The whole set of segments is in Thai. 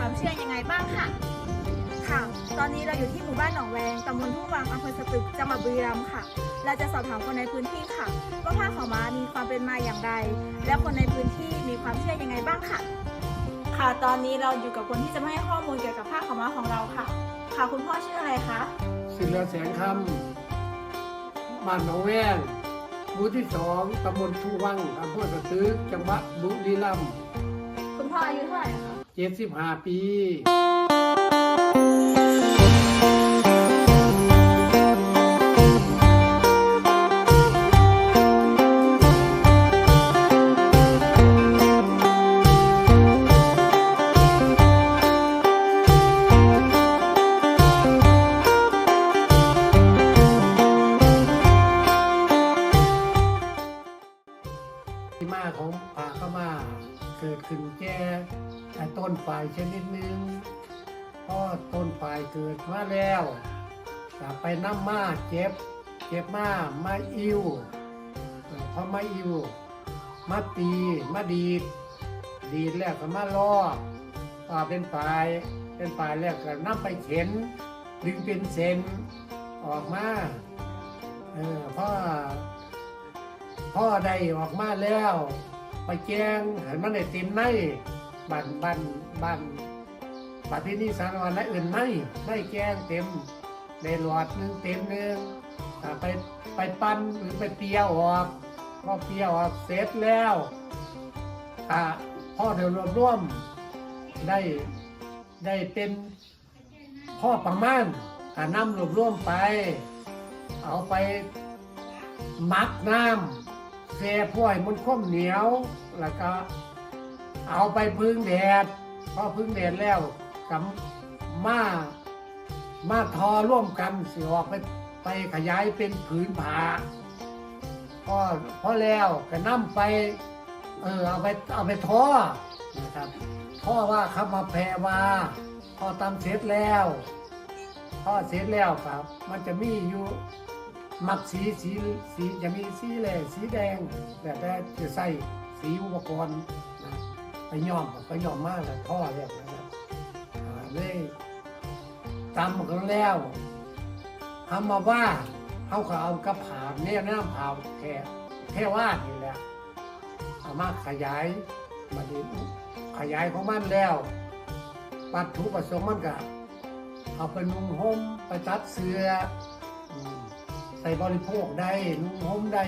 ความเชื่อยังไงบ้างค่ะ ค่ะ ตอนนี้เราอยู่ที่หมู่บ้านหนองแวงตำบลทุ่งวังอำเภอสตึกจังหวัดบุรีรัมย์ค่ะ เราจะสอบถามคนในพื้นที่ค่ะว่าผ้าขาวม้ามีความเป็นมาอย่างไร และคนในพื้นที่มีความเชื่อยังไงบ้างค่ะ ค่ะ ตอนนี้เราอยู่กับคนที่จะมาให้ข้อมูลเกี่ยวกับผ้าขาวม้าของเราค่ะ ค่ะคุณพ่อชื่ออะไรคะสิเรือแสงคำบ้านหนองแวงหมู่ที่สองตำบลทุ่งวังอำเภอสตึกจังหวัดบุรีรัมย์คุณพ่ออายุเท่าไหร่คะ เจ็ดสิบห้าปีายชนิดหนึ่งพอต้นฝ่ายเกิดมาแล้วก็ไปน้ำมาเจ็บ เจ็บมามาอิวเออพอมาอิวมาตีมาดีดดีดแล้วก็มาลอกอ่าเป็นฝ่าย เป็นฝ่ายแล้วก็นำไปเข็น ดึงเป็นเส้นออกมาเออพราะพ่อได้ออกมาแล้ว ไปแจ้งให้มันได้เต็มในบันบัน บันบัดที่นี่สารวันและอื่นในในแจ้งเต็มในหลอดหนึงเต็มหนึงอ่ไปไปปั้นหรือไปเปียวออกพอเปียวออกเสร็จแล้วอ่าพ่อเดี๋ยวรวบรวมได้ได้เป็นพ่อประมาณอ่านำรวบรวมไป เอาไปมักน้ำแซ่พ่อยมันข้มเหนียว แล้วก็เอาไปพึ่งแดด พอพึ่งแดดแล้วกับมามาทอร่วมกันสิออกไปไปขยายเป็นผืนผาพอพอแล้วก็นำไปเออเอาไปเอาไปทอนะครับทอว่าคำมาแพรว่าพอตำเสร็จแล้วทอเสร็จแล้วครับ มันจะมีอยู่มักสีสีสีจะมีสีแหล่สีแดงแต่แต่จะใส่สีอุปกรณ์นะ ไปยอมไปยอมมากเลยท่อแล้วนะครับเลยตำกันแล้วทำมาว่าเขาก็เอากระผาเนี่ยน้ำผาแค่แค่ว่านี่แหละเอามาขยายมาดีขยายของมันแล้ววัตถุประสงค์มันก็เอาไปนุ่งห่มไปตัดเสื้อใส่บริโภคได้นุ่งห่มได้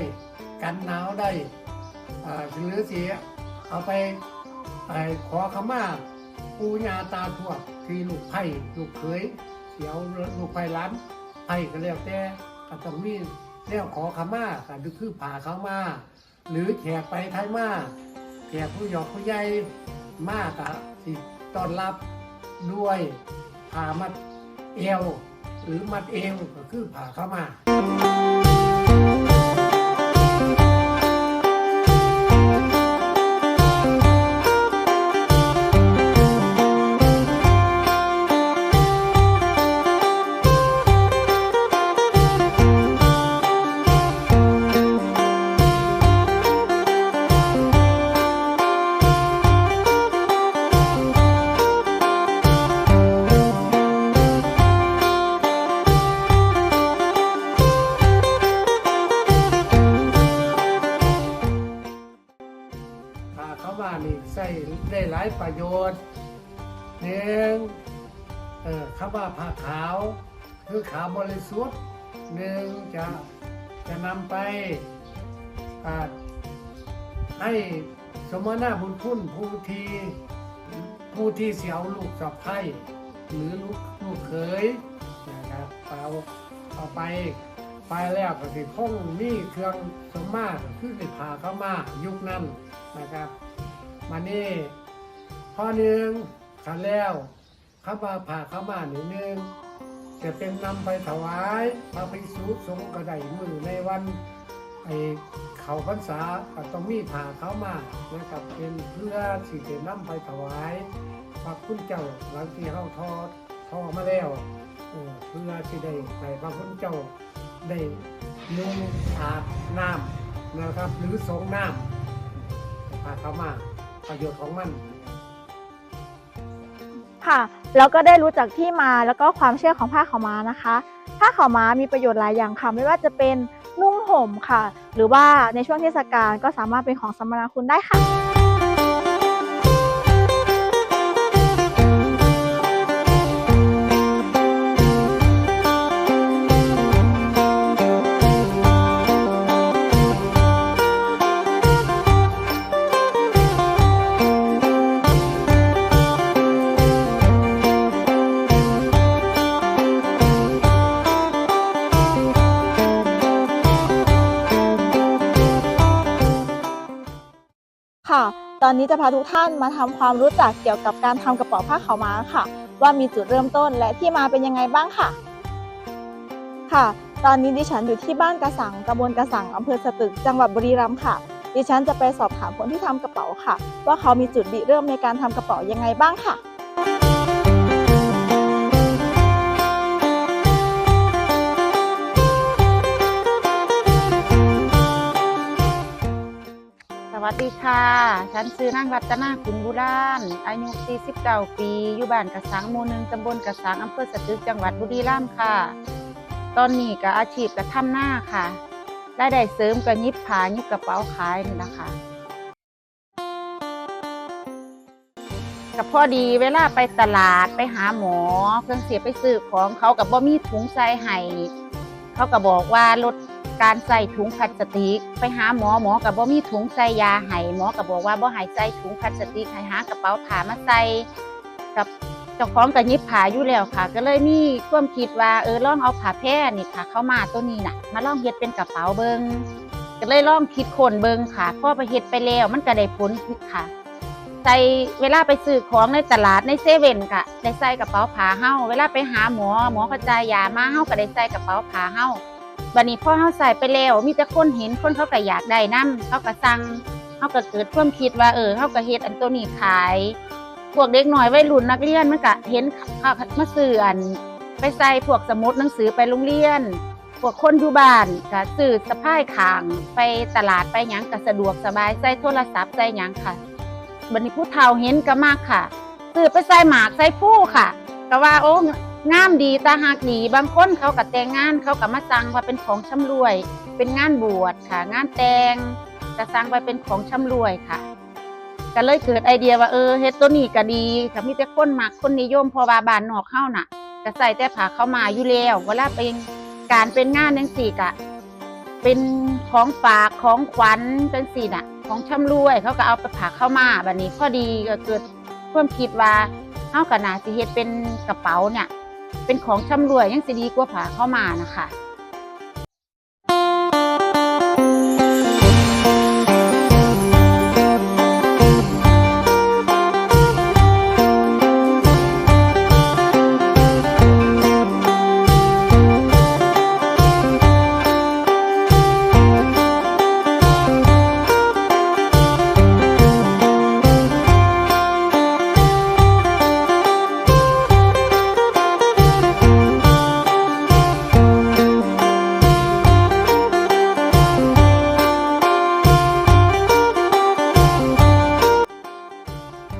กันหนาวได้อ่าหรือเสียเอาไป ไปขอขมาปูญาตาทวดที่ลูกไผ่ลูกเขยเสียวลูกไผ่ล้านไผ่ก็แล้วแต่ก็ต้องมีแล้วขอขมาก็คือผ่าเขามา หรือแขกไปไทยมาแขกผู้หยอกผู้ใหญ่มากะสิต้อนรับด้วยผ่ามัดเอว หรือมัดเอวก็คือผ่าเข้ามา มานี่ใส่ได้หลายประโยชน์หนึ่งเออคำว่าผ้าขาว คือขาวบริสุทธิ์หนึ่งจะจะนำไปให้สมนาบุญคุณผู้ที่ผู้ที่เสียเอาลูกสะใภ้หรือลูกลูกเขยนะครับเอาเอาไปไปแล้วก็สิคงนี่เครื่องสมมาตรคือสิผ่าเข้ามายุคนั้นนะครับ มานี่ข้อหนึ่งขันแล้วข้ามาผ่าเข้ามาหนึ่งหนึ่งจะเป็นนำไปถวายพระภิกษุสงฆ์กระไดมือในวันไอเขาพรรษาก็ต้องมีผ่าเข้ามานะครับเป็นเพื่อที่จะนำไปถวายพระคุณเจ้าหลังที่เขาทอดทอมาแล้วเพื่อที่ได้ให้พระคุณเจ้าได้นุ่งอาบน้ำนะครับ หรือสงน้ำผ้าขามา ประโยชน์ของมัน ค่ะ แล้วก็ได้รู้จักที่มาแล้วก็ความเชื่อของผ้าขาวม้านะคะผ้าขาวม้ามีประโยชน์หลายอย่างค่ะ ไม่ว่าจะเป็นนุ่งห่มค่ะ หรือว่าในช่วงเทศกาลก็สามารถเป็นของสมนาคุณได้ค่ะ ตอนนี้จะพาทุกท่านมาทำความรู้จักเกี่ยวกับการทำกระเป๋าผ้าขาวม้าค่ะ ว่ามีจุดเริ่มต้นและที่มาเป็นยังไงบ้างค่ะ ค่ะ ตอนนี้ดิฉันอยู่ที่บ้านกระสังตำบลกระสังอำเภอสตึกจังหวัดบุรีรัมย์ค่ะ ดิฉันจะไปสอบถามคนที่ทำกระเป๋าค่ะ ว่าเขามีจุดริเริ่มในการทำกระเป๋ายังไงบ้างค่ะ วัสดีค่ะ ฉันชื่อนางรัตนาขุนบุรานอายุ 49 ปี อยู่บ้านกระสังหมู่หนึ่งตำบลกระสังอำเภอสตึกจังหวัดบุรีรัมย์ค่ะ ตอนนี้ก็อาชีพก็ทำหน้าค่ะ รายได้เสริมก็ยิบผ้ายิบกระเป๋าขายนี่แหละคะก็พอดีเวลาไปตลาดไปหาหมอเพิ่งเสียไปซื้อของเขากับบ่มีถุงใส่ให้เขาก็บอกว่าลด การใส่ถุงพลาสติก ไปหาหมอหมอกับบ่มีถุงใส่ยาให้หมอก็บอกว่าบ่ให้ใส่ถุงพลาสติกให้หากระเป๋าผ้ามาใส่กับเจ้าของก็หยิบผ้าอยู่แล้วค่ะ ก็เลยมีความคิดว่าเออลองเอาผ้าแพร่นี่ค่ะ เข้ามาตัวนี้น่ะ มาลองเฮ็ดเป็นกระเป๋าเบิงก็เลยลองคิดคนเบิงค่ะพอไปเฮ็ดไปแล้วมันก็ได้ผลค่ะใส่เวลาไปซื้อของในตลาดในเซเว่นก็ได้ใส่กระเป๋าผ้าเฮาเวลาไปหาหมอหมอกระจายยามาเฮาก็ได้ใส่กระเป๋าผ้าเฮา บัดนี้พ่อเฮาใส่ไปแล้ว มีแต่คนเห็นคนเขาก็อยากได้นํเขาก็สั่งเฮาก็เกิดความคิดว่าเออเฮาก็เฮ็ดอันตัวนี้ขาย พวกเด็กหน้อยวัยรุ่นนักเรียนมันก็เห็นเขามาซื้ออัน ไปใส่พวกสมุดหนังสือไปโรงเรียน พวกคนอยู่บ้านก็ซื้อสะพายขาง ไปตลาดไปหยังก็สะดวกสบายใส่โทรศัพท์ใส่หยังค่ะบันนี้ผู้เฒ่าเห็นก็มากค่ะซื้อไปใส่หมากใส่ผู้ค่ะก็ว่าโอ้ งามดีตาหักดีบางคนเขาก็แต่งงานเขาก็มาสั่งว่าเป็นของชำรวย เป็นงานบวชค่ะ งานแต่งก็สั่งไปเป็นของชำรวยค่ะก็เลยเกิดไอเดียว่าเออเฮ็ดตัวนี้ก็ดีก็มีแต่คนมักคนนิยมพราะว่าบานนอกเฮาน่ะก็ใส่แต่ผ้าเข้ามาอยู่แล้วเวลาเป็นการเป็นงานจังซี่ก็เป็นของฝากของขวัญจังซี่น่ะ ของชำรวยเขาก็เอาไปผ่าเข้ามาแบัดนี้พอดีก็เกิดความคิดว่าเฮาก็น่าสิเฮ็ดเป็นกระเป๋าเนี่ย เป็นของชำรวยยังสิดีกว่าผ่าเข้ามานะคะ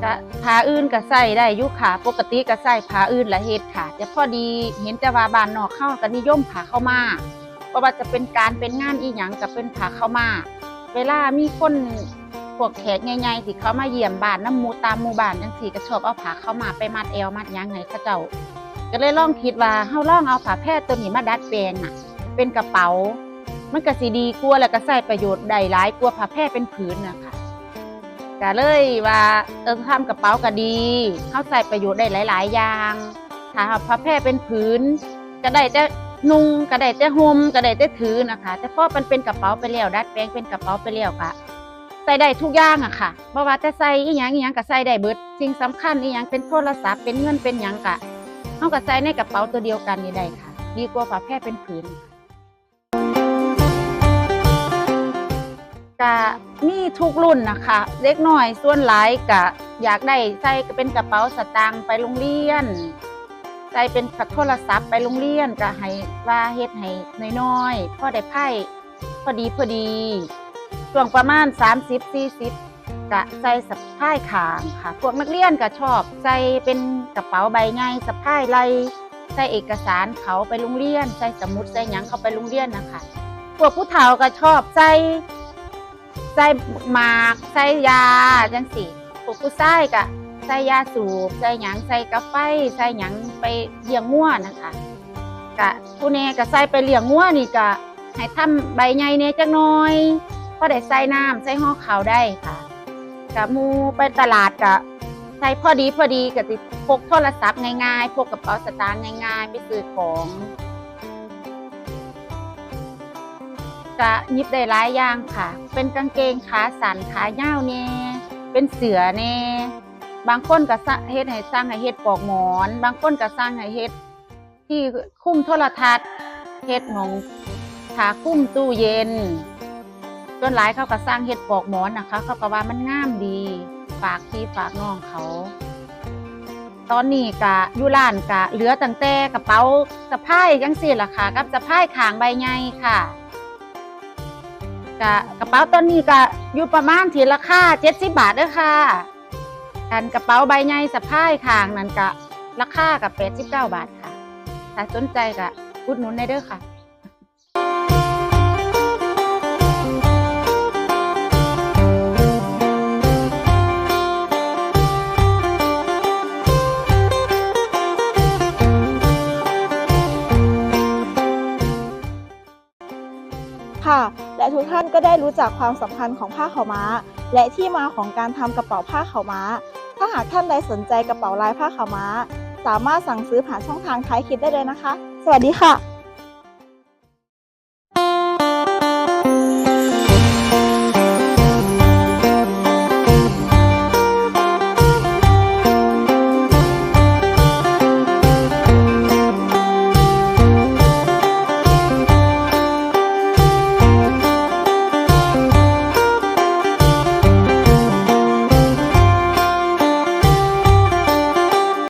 ก็ผ้าอื่นก็ใส่ได้ยู่ค่ะปกติก็ใส่ผ้าอื่นละเฮ็ดค่ะแต่พอดีเห็นแต่ว่าบ้านนอกเข้าก็นิยมผ้าเข้ามาเพราะว่าจะเป็นการเป็นงานอีหยังก็เป็นผ้าเข้ามาเวลามีคนพวกแขกใหญ่ๆที่เขามาเยี่ยมบ้านน้ำมูตามหมู่บ้านจังซี่ก็ชอบเอาผ้าเข้ามาไปมัดเอวมัดยังให้เขาเจ้า ก็เลยลองคิดว่าเฮาลองเอาผ้าแพร่ตัวนี้มาดัดแปลงน่ะ เป็นกระเป๋า มันก็สิดีกว่าแล้วก็ใช้ประโยชน์ได้หลายกว่าผ้าแพร่เป็นผืนน่ะค่ะ ก็เลยว่าเออทำกระเป๋าก็ดีเข้าใส่ประโยชน์ได้หลาย ๆ อย่างถ้าพับแพร่เป็นผืนก็ได้แต่นุ่งก็ได้แต่ห่มก็ได้แต่ถือนะคะ แต่พอมันเป็นกระเป๋าไปแล้วดัดแปลงเป็นกระเป๋าไปแล้วค่ะใส่ได้ทุกอย่างอะค่ะเพราะว่าจะใส่อีหยังอีหยังก็ใส่ได้เบิดสิ่งสำคัญอีหยังเป็นโทรศัพท์เป็นเงินเป็นหยังกะเขาก็ใส่ในกระเป๋าตัวเดียวกันนี่ได้ค่ะ ดีกว่าผ้าแพร่เป็นผืนะมีทุกรุ่นนะคะเล็กน้อยส่วนหลายก็อยากได้ใส่เป็นกระเป๋าสตางค์ไปโรงเรียนใส่เป็นโทรศัพท์ไปโรงเรียนก็ให้ว่าเฮ็ดให้น้อยๆพอได้ไพ่พอดีพอดีช่วงประมาณ 30-40กะใส่สะพายขางค่ะ พวกนักเรียนก็ชอบใส่เป็นกระเป๋าใบใหญ่สะพายไหลใส่เอกสารเขาไปโรงเรียน ใส่สมุดใส่หยังเขาไปโรงเรียนนะคะ พวกผู้เฒ่าก็ชอบใส่ ใส่หมากใส่ยาจังสิพวกผู้ชายก็ใส่ยาสูบใส่หยังใส่กาไฟใส่หยังไปเลี้ยงงัวนะคะกะผู้แน่ก็ใส่ไปเลี้ยงงัวนี่ก็ให้ทำใบใหญ่เนี่ยจักหน่อยพอได้ใส่น้ำใส่ห่อขาวได้ค่ะกะมูไปตลาดกะใส่พอดีพอดีก็ติพกโทรศัพท์ง่ายๆพกกระเป๋าสตางค์ง่ายๆไปซื้อของ กะยิบได้หลายอย่างค่ะ เป็นกางเกงขาสั้นขายาวเน่เป็นเสือเน่บางคนก็สร้างเฮ็ดให้สร้างให้เฮ็ดปอกหมอน บางคนก็สร้างให้เฮ็ดที่คุ้มโทรทัศน์เฮ็ดของขาคุ้มตู้เย็นส่วนหลายเขาก็สร้างเฮ็ดปอกหมอนนะคะ เขาก็ว่ามันงามดี ฝากพี่ฝากน้องเขา ตอนนี้กะอยู่ร้านกะเหลือตั้งแต่กระเป๋าสะพายจังซี่ล่ะค่ะ กับสะพายขางใบใหญ่ค่ะ กะกระเป๋าตอนนี้ก็อยู่ประมาณทีราคาเจ็ดสิบบาทเด้อค่ะกันกระเป๋าใบใหญ่สะพายข้างนั่นก็ราคากับแปดสิบเก้าบาทค่ะถ้าสนใจก็อุดหนุนได้เด้อค่ะ ก็ได้รู้จักความสำคัญของผ้าขาวม้า และที่มาของการทำกระเป๋าผ้าขาวม้า ถ้าหากท่านใดสนใจกระเป๋าลายผ้าขาวม้า สามารถสั่งซื้อผ่านช่องทางท้ายคลิปได้เลยนะคะ สวัสดีค่ะ